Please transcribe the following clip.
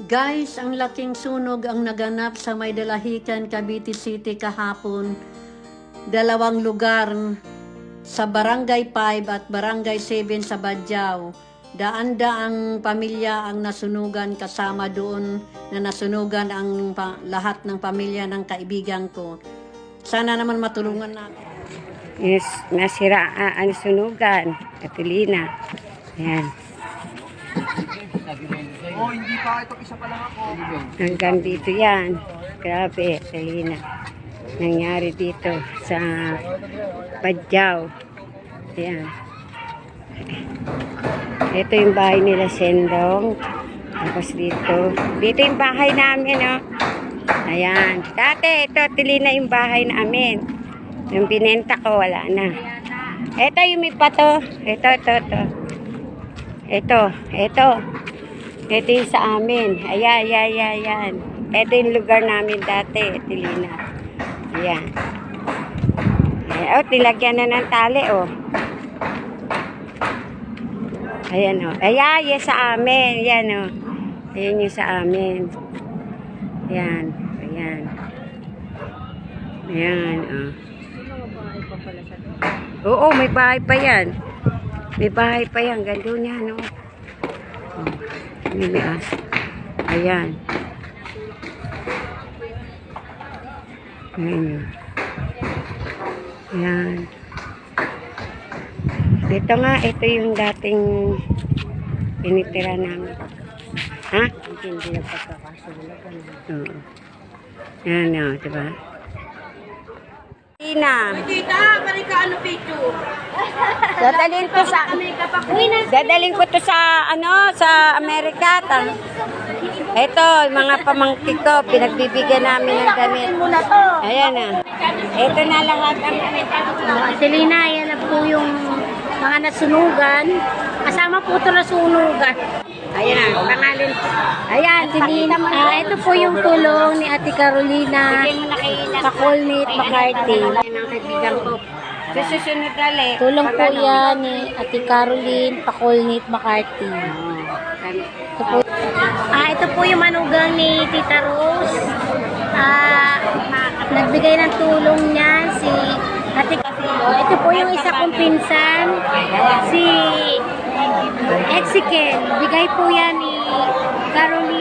Guys, ang laking sunog ang naganap sa Maydalahican, Cavite City kahapon. Dalawang lugar sa Barangay 5 at Barangay 7 sa Badyaw. Daan-daang pamilya ang nasunugan kasama doon na nasunugan ang pa- lahat ng pamilya ng kaibigan ko. Sana naman matulungan natin. Yes, nasira ang sunugan. Katulina. Ayan. Oh, hindi pa. Ito isa pa lang ako. Hanggang dito yan. Grabe, Katulina. Nangyari dito sa Padyaw. Ayan. Ito yung bahay nila Sendong. Tapos dito. Dito yung bahay namin, oh. Ayan. Dati, ito, Tilina yung bahay namin. Yung binenta ko, wala na. Ito yung may. Ito, ito, ito. Ito, ito. Ito yung sa amin. Ayan, ayan, ayan, ayan. Ito yung lugar namin dati, Tilina. Ayan. Ayan. Oh, tilagyan na ng tali, oh. Ayan, oh. Ayan, yan sa amin. Ayan, oh. Ayan yung sa amin. Ayan. Ayan. Ayan, oh. Oo, may bahay pa yan. May bahay pa yan. Ganda niya, no? Oh, as. Ayan. Ayan. oh. Ayan. Ito nga, ito yung dating pinitira namin. Ha? Hindi na pagkakasulog. Oo. Ayan, o, diba? Tina. Tita, balik ka ano picture? Dadalhin ko sa Dadalhin ko to sa ano sa Amerika. Ta. Ito, mga pamangkin ko, pinagbibigyan namin ng damit. Ayan na. Ito na lahat ang Uh, Selena, yan na po yung mga nasunugan. Kasama po ito nasunugan. Ayan, pangalan. Ayan, Selena. ah, ito po yung tulong ni Ate Carolina McCarthy. Yan ang kaibigan ko. Sa susunod dali. Tulong po pag ano, yan ni Ate Caroline Pakolnit McCarthy. Ito po, ah, ito po yung manugang ni Tita Rose. Ah, nagbigay ng tulong niya si Ate Castillo. Ito po yung isa kong pinsan, si Exiken. Bigay po yan ni Caroline.